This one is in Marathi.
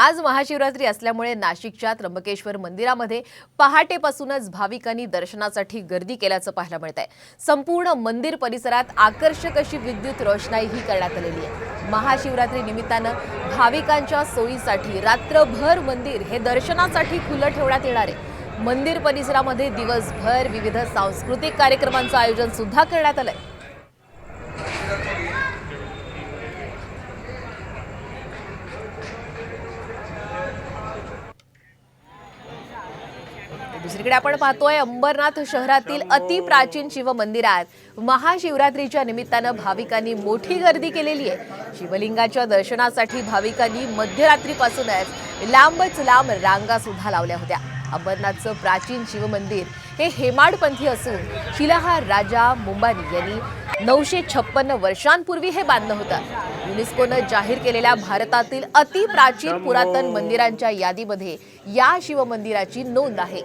आज महाशिवरात्री असल्यामुळे नाशिकच्या त्र्यंबकेश्वर मंदिरामध्ये पहाटेपासूनच भाविकांनी दर्शनासाठी गर्दी केल्याचं पाहायला मिळत आहे संपूर्ण मंदिर परिसरात आकर्षक अशी विद्युत रोषणाई ही करण्यात आलेली आहे. महाशिवरात्री निमित्तानं भाविकांच्या सोयीसाठी रात्रभर मंदिर हे दर्शनासाठी खुलं ठेवण्यात येणार आहे. मंदिर परिसरामध्ये दिवसभर विविध सांस्कृतिक कार्यक्रमांचं आयोजन सुद्धा करण्यात आलंय. दुसरीकडे आपण पाहतोय अंबरनाथ शहरातील अतिप्राचीन शिव मंदिरात महाशिवरात्रीच्या निमित्तानं भाविकांनी मोठी गर्दी केलेली आहे. शिवलिंगाच्या दर्शनासाठी भाविकांनी मध्यरात्रीपासूनच लांबच लांब रांगा सुद्धा लावल्या होत्या. अंबरनाथचं प्राचीन शिवमंदिर हे हेमाडपंथी असून शिलाहार राजा मुंबानी यांनी नऊशे छप्पन्न वर्षांपूर्वी हे बांधलं होतं. युनेस्कोनं जाहीर केलेल्या भारतातील अतिप्राचीन पुरातन मंदिरांच्या यादीमध्ये या शिवमंदिराची नोंद आहे.